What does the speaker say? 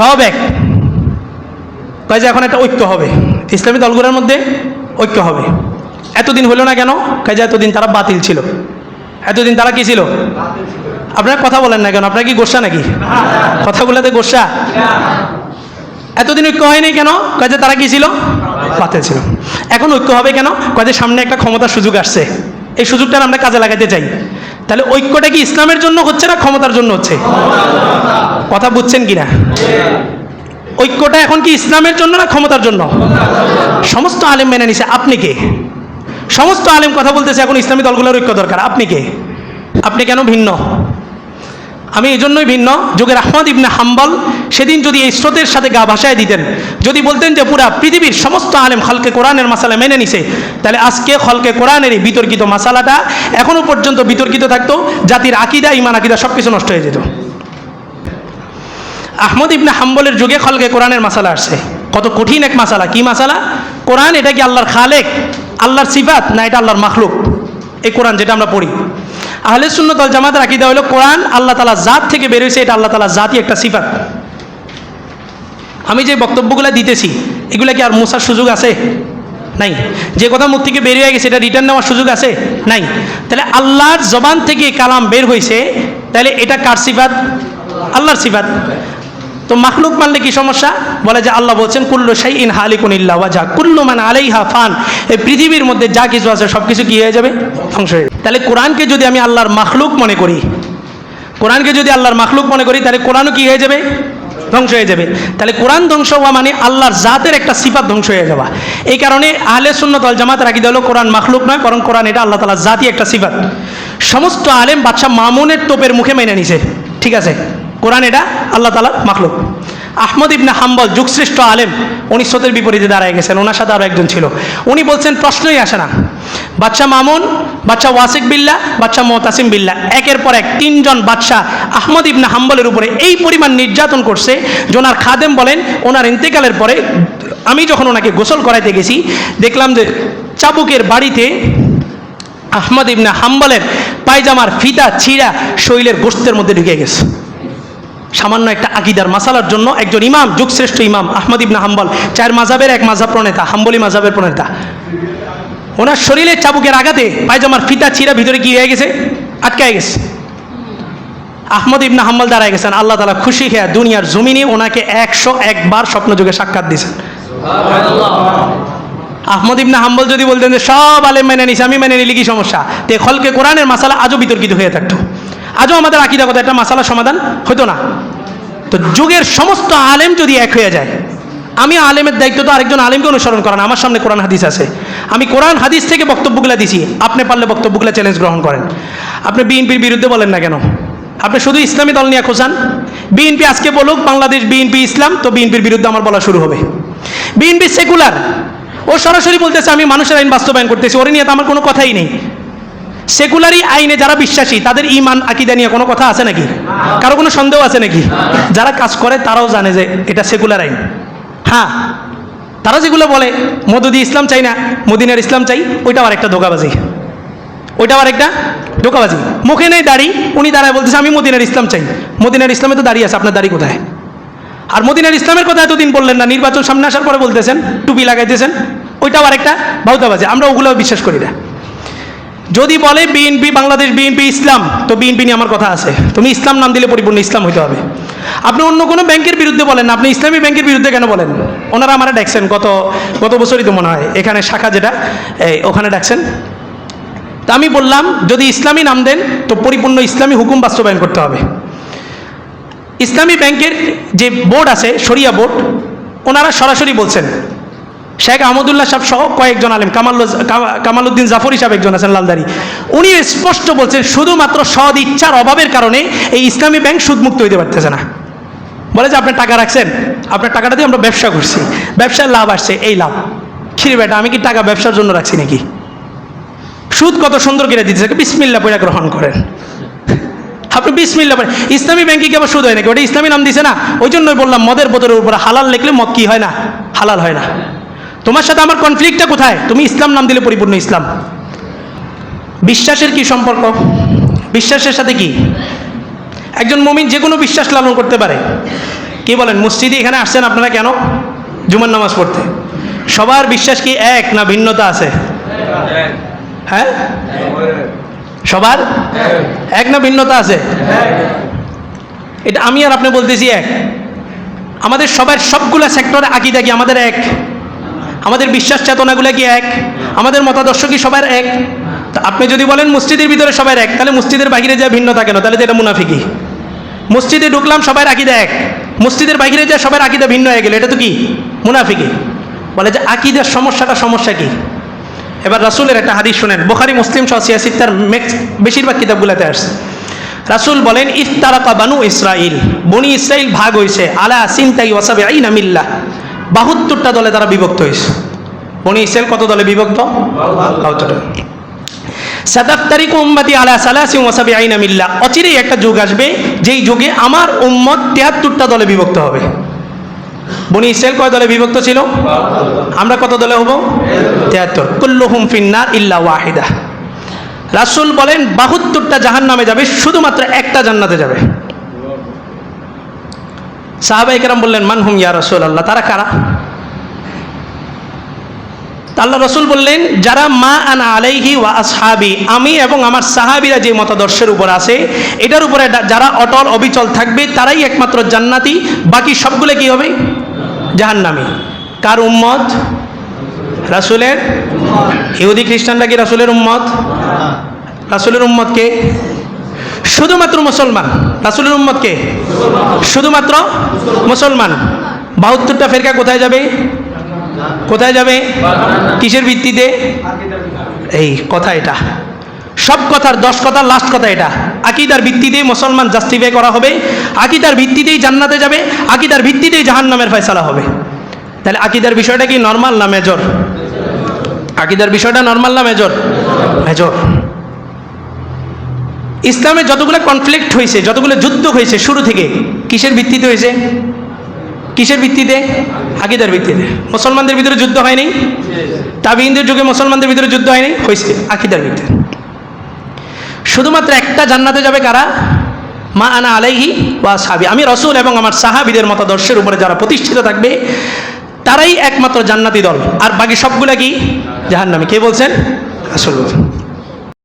সব এক। যে এখন একটা ঐক্য হবে। ইসলামী দলগুলোর মধ্যে ঐক্য হবে। এতদিন হলো না কেন? কাজে এতদিন তারা বাতিল ছিল। এতদিন তারা কি ছিল? আপনারা কথা বলেন না কেন? আপনারা কি গোসা নাকি? কথাগুলোতে গোসা? এতদিন ঐক্য হয়নি কেন? যে তারা কি ছিল? বাতিল ছিল। এখন ঐক্য হবে কেন? যে সামনে একটা ক্ষমতার সুযোগ আসছে। এই সুযোগটা আমরা কাজে লাগাতে চাই। তাহলে ঐক্যটা কি ইসলামের জন্য হচ্ছে না ক্ষমতার জন্য হচ্ছে? কথা বুঝছেন কিনা? ঐক্যটা এখন কি ইসলামের জন্য না ক্ষমতার জন্য? সমস্ত আলেম মেনে নিছে, আপনি কে? সমস্ত আলেম কথা বলতেছে, এখন ইসলামী দলগুলোর ঐক্য দরকার, আপনি কে? আপনি কেন ভিন্ন? আমি এই জন্যই ভিন্ন, যুগের আহমদ ইবনে হাম্বল সেদিন যদি এই স্রোতের সাথে গা ভাসায় দিতেন, যদি বলতেন যে পুরা পৃথিবীর সমস্ত আলেম খলকে কোরআনের মাসালা মেনে নিছে, তাহলে আজকে খলকে কোরআনের এই বিতর্কিত মাসালাটা এখনও পর্যন্ত বিতর্কিত থাকতো, জাতির আকিদা ইমান আকিদা সব কিছু নষ্ট হয়ে যেত। আহমদ ইবনে হাম্বলের যুগে খলকে কোরআনের মাসালা আসছে। কত কঠিন এক মাসালা, কি মাসালা? কোরআন এটা কি আল্লাহর খালেক, আল্লাহর সিফাত, না এটা আল্লাহর মাখলুক? এই কোরআন যেটা আমরা পড়ি। আহলে সুন্নতল জামাতের আকিদা হলো কোরআন আল্লাহ তালা জাত থেকে বেরোয়েছে এটা আল্লাহ তালা জাতই একটা সিফাত। আমি যে বক্তব্যগুলো দিতেছি, এগুলা কি আর মোসার সুযোগ আছে? নাই। যে কথা মুখ থেকে বেরিয়ে গেছে, এটা রিটার্ন নেওয়ার সুযোগ আছে? নাই। তাহলে আল্লাহর জবান থেকে কালাম বের হয়েছে, তাহলে এটা কার সিফাত? আল্লাহর সিফাত। তো মাখলুক মানলে কি সমস্যা? বলে যে আল্লাহ বলছেন, কুল্লু শাই ইন হালিকুন ইল্লা ওয়াজা। কুল্লু মানে আলাইহা ফান। এই পৃথিবীর মধ্যে যা কিছু আছে সব কিছু কি হয়ে যাবে? ধ্বংস হয়ে তাহলে কোরআনকে যদি আমি আল্লাহর মাখলুক মনে করি, কোরআনকে যদি আল্লাহর মাখলুক মনে করি, তাহলে কোরআনও কি হয়ে যাবে? ধ্বংস হয়ে যাবে। তাহলে কোরআন ধ্বংস হওয়া মানে আল্লাহর জাতের একটা সিফাত ধ্বংস হয়ে যাওয়া। এই কারণে আহলে সুন্নত আল জামাত রাখি হলো, কোরআন মাখলুক নয়, বরং কোরআন এটা আল্লাহ তালার জাতি একটা সিফাত। সমস্ত আলেম বাদশাহ মামুনের তোপের মুখে মেনে নিছে। ঠিক আছে? কোরআন এটা আল্লাহ তালার মাখলুক। আহমদ ইবনে হাম্বল, যুগশ্রেষ্ঠ আলেম, উনি স্রোতের বিপরীতে দাঁড়ায় গেছেন, ওনার সাথে আরও একজন ছিল। উনি বলছেন, প্রশ্নই আসে না। বাচ্চা মামুন বাচ্চা ওয়াসিক বিল্লা বাচ্চা মোহতাসিম বিল্লা একের পর এক তিনজন বাদশাহ আহমদ ইবনে হাম্বলের উপরে এই পরিমাণ নির্যাতন করছে যে ওনার খাদেম বলেন, ওনার ইন্তেকালের পরে আমি যখন ওনাকে গোসল করাইতে গেছি, দেখলাম যে চাবুকের বাড়িতে আহমদ ইবনে হাম্বলের পায়জামার ফিতা, ছিঁড়া শৈলের গোস্তের মধ্যে ঢুকে গেছে। সামান্য একটা আকিদার মাসালার জন্য একজন ইমাম, যুগশ্রেষ্ঠ ইমাম, আহমদ ইবনা হাম্বল, চার মাজাবের এক মাজাব প্রণেতা, হাম্বলি মাজাবের প্রণেতা। ওনার শরীরে চাবুকের আঘাতে পায়জামার ফিতা চিরা ভিতরে কি হয়ে গেছে, আটকায় গেছে। আহমদ ইবনে হাম্বল দাঁড়ায় গেছেন, আল্লাহ তালা খুশি খেয়া দুনিয়ার জমিনে ওনাকে একশো একবার স্বপ্নযুগে সাক্ষাৎ দিয়েছেন। আহমদ ইবনে হাম্বল যদি বলতেন যে সব আলেম মেনে নিছে, আমি মেনে নিলি কি সমস্যা? তে খলকে কোরআনের মাসালা আজও বিতর্কিত হয়ে থাকতো। আজও আমাদের আকিদা কথা একটা মাসালা সমাধান হতো না। তো যুগের সমস্ত আলেম যদি এক হয়ে যায়, আমি আলেমের দায়িত্ব তো আরেকজন আলেমকে অনুসরণ করেন আমার সামনে কোরআন হাদিস আছে। আমি কোরআন হাদিস থেকে বক্তব্যগুলো দিছি, আপনি পারলে বক্তব্যগুলো চ্যালেঞ্জ গ্রহণ করেন। আপনি বিএনপির বিরুদ্ধে বলেন না কেন? আপনি শুধু ইসলামী দল নিয়ে খোঁজান। বিএনপি আজকে বলুক, বাংলাদেশ বিএনপি ইসলাম, তো বিএনপির বিরুদ্ধে আমার বলা শুরু হবে। BNP secular. ও সরাসরি বলতেছে, আমি মানুষের আইন বাস্তবায়ন করতেছি, ওরে নিয়ে তো আমার কোনো কথাই নেই। সেকুলারি আইনে যারা বিশ্বাসী, তাদের ইমান আকিদা নিয়ে কোনো কথা আছে নাকি? কারও কোনো সন্দেহ আছে নাকি? যারা কাজ করে, তারাও জানে যে এটা সেকুলার আইন। হ্যাঁ তারা যেগুলো বলে মদুদি ইসলাম চাই না, মদিনার ইসলাম চাই ওইটা আবার একটা ধোকাবাজি। ওইটা আবার একটা ধোকাবাজি। মুখে নেই দাড়ি, উনি দাঁড়ায় বলতেছে, আমি মদিনার ইসলাম চাই। মদিনার ইসলামে তো দাঁড়িয়ে আছে, আপনার দাড়ি কোথায়? আর মদিনার ইসলামের কথা এতদিন বললেন না, নির্বাচন সামনে আসার পরে বলতেছেন, টুপি লাগাইতেছেন ওইটা আবার একটা ভাউতাবাজি আমরা ওগুলো বিশ্বাস করি না। যদি বলে বিএনপি, বাংলাদেশ, বিএনপি, ইসলাম, তো বিএনপি নিয়ে আমার কথা আছে। তুমি ইসলাম নাম দিলে পরিপূর্ণ ইসলাম হইতে হবে। আপনি অন্য কোনো ব্যাংকের বিরুদ্ধে বলেন আপনি ইসলামী ব্যাংকের বিরুদ্ধে কেন বলেন? ওনারা আমার ডাকছেন গত গত বছরই তো মনে হয়, এখানে শাখা যেটা, এই, ওখানে ডাকছেন। তা আমি বললাম, যদি ইসলামী নাম দেন, তো পরিপূর্ণ ইসলামী হুকুম বাস্তবায়ন করতে হবে। ইসলামী ব্যাংকের যে বোর্ড আছে, শরিয়া বোর্ড, ওনারা সরাসরি বলছেন শেখ আহমদুল্লাহ সাহেব সহ কয়েকজন আলেম, কামাল কামালউদ্দিন জাফর হিসাবে একজন আছেন লালদারি। উনি স্পষ্ট বলছেন, শুধুমাত্র সদ ইচ্ছার অভাবের কারণে এই ইসলামী ব্যাংক সুদমুক্ত হইতে পারতেছে না। বলে যে, আপনি টাকা রাখছেন? আপনার টাকাটা দিয়ে আমরা ব্যবসা করছি। ব্যবসার লাভ আসছে, এই লাভ। খিরি বেটা, আমি কি টাকা ব্যবসার জন্য রাখছি নাকি? সুদ কত সুন্দর করে দিতেছে বিসমিল্লা পয়সা গ্রহণ করেন। আপনি বিসমিল্লা ইসলামী ব্যাংকে কি আবার সুদ হয় নাকি? ওটা ইসলামী নাম দিছে না? ওই জন্যই বললাম, মদের বোতলের উপরে হালাল লিখলে মদ কি হয় না? হালাল হয় না। তোমার সাথে আমার কনফ্লিক্টটা কোথায়? তুমি ইসলাম নাম দিলে পরিপূর্ণ ইসলাম। বিশ্বাসের কি সম্পর্ক? বিশ্বাসের সাথে কি? একজন মমিন যে কোনো বিশ্বাস লালন করতে পারে। কি বলেন, মসজিদে এখানে আসছেন আপনারা কেন? জুমার নামাজ পড়তে। সবার বিশ্বাস কি এক না ভিন্নতা আছে? হ্যাঁ? সবার? এক না ভিন্নতা আছে? এটা আমি আর আপনি বলতেছি এক। আমাদের সবার সবগুলা সেক্টরে আকিদা কি? আমাদের এক। আমাদের বিশ্বাস চেতনাগুলো কি এক? আমাদের মতাদর্শ কি সবার এক? আপনি যদি বলেন মসজিদের ভিতরে সবার এক, তাহলে মসজিদের বাইরে যা ভিন্নতা কেন? তাহলে তো এটা মুনাফিকি মসজিদে ঢুকলাম, সবার আকিদা এক। মসজিদের বাহিরে যা সবার আকিদা ভিন্ন হয়ে গেল, এটা তো কি? মুনাফিকি বলে যে আকিদার সমস্যাটা সমস্যা কি? এবার রাসুলের একটা হাদিস শোনেন। বোখারি, মুসলিম সহ সিয়াসিত্তার মেক্স বেশিরভাগ কিতাবগুলোতে আসছে। রাসুল বলেন, ইফতারাকা বানু ইসরাইল বনি ইসরাইল ভাগ হয়েছে আলা সিনতাই ওয়াসাবে আইন আমিল্লা বাহাত্তরটা দলে তারা বিভক্ত হয়েছে। বনি ইসরাইল কত দলে বিভক্ত? সাতাত্তারিক উম্মাতি আলা সালাসি ওয়াসাবে আইন আমিল্লা অচিরেই একটা যুগ আসবে, যেই যুগে আমার উম্মত তেহাত্তরটা দলে বিভক্ত হবে। বনি ইসরাইল কয় দলে বিভক্ত ছিল? আমরা কত দলে হব? তেহাত্তর। কুল্লুহুম ফিন্নার ইল্লা ওয়াহিদা। রাসুল বলেন, বাহাত্তরটা জাহান নামে যাবে, শুধুমাত্র একটা জান্নাতে যাবে। সাহাবাই কেরাম বললেন, মান হুম ইয়া রসুল আল্লাহ তারা কারা? আল্লাহ রসুল বললেন, যারা মা আনা আলাইহি ওয়া আসহাবি, আমি এবং আমার সাহাবিরা যে মতাদর্শের উপর আছে, এটার উপরে যারা অটল অবিচল থাকবে, তারাই একমাত্র জান্নাতি, বাকি সবগুলো কি হবে? জাহান্নামি। কার উম্মত? রাসুলের? ইহুদি খ্রিস্টানরা কি রাসুলের উম্মত? রাসুলের উম্মতকে শুধুমাত্র মুসলমান। রাসুলের উম্মতকে শুধুমাত্র মুসলমান। বাহাত্তরটা ফেরকা কোথায় যাবে? কোথায় যাবে? কিসের ভিত্তিতে? এই কথা এটা। সব কথার দশ কথার লাস্ট কথা এটা। আকিদার ভিত্তিতেই মুসলমান জাস্টিফাই করা হবে। আকিদার ভিত্তিতেই জান্নাতে যাবে। আকিদার ভিত্তিতেই জাহান্নামের ফয়সালা হবে। তাহলে আকিদার বিষয়টা কি নর্মাল না মেজর আকিদার বিষয়টা নর্মাল না মেজর মেজর ইসলামে যতগুলো কনফ্লিক্ট হয়েছে যতগুলো যুদ্ধ হয়েছে শুরু থেকে, কিসের ভিত্তিতে হয়েছে কিসের ভিত্তিতে? আকিদার ভিত্তিতে। মুসলমানদের ভিতরে যুদ্ধ হয়নি তাবিনদের যুগে মুসলমানদের ভিতরে যুদ্ধ হয়নি হয়েছে আকিদার ভিত্তিতে। শুধুমাত্র একটা জান্নাতে যাবে কারা? মা আনা আলাইহি ওয়া সাহাবি। আমি রসুল এবং আমার সাহাবিদের মতাদর্শের উপরে যারা প্রতিষ্ঠিত থাকবে, তারাই একমাত্র জান্নাতি দল। আর বাকি সবগুলা কি? জাহান্নামী। কে বলছেন? আসল বলছেন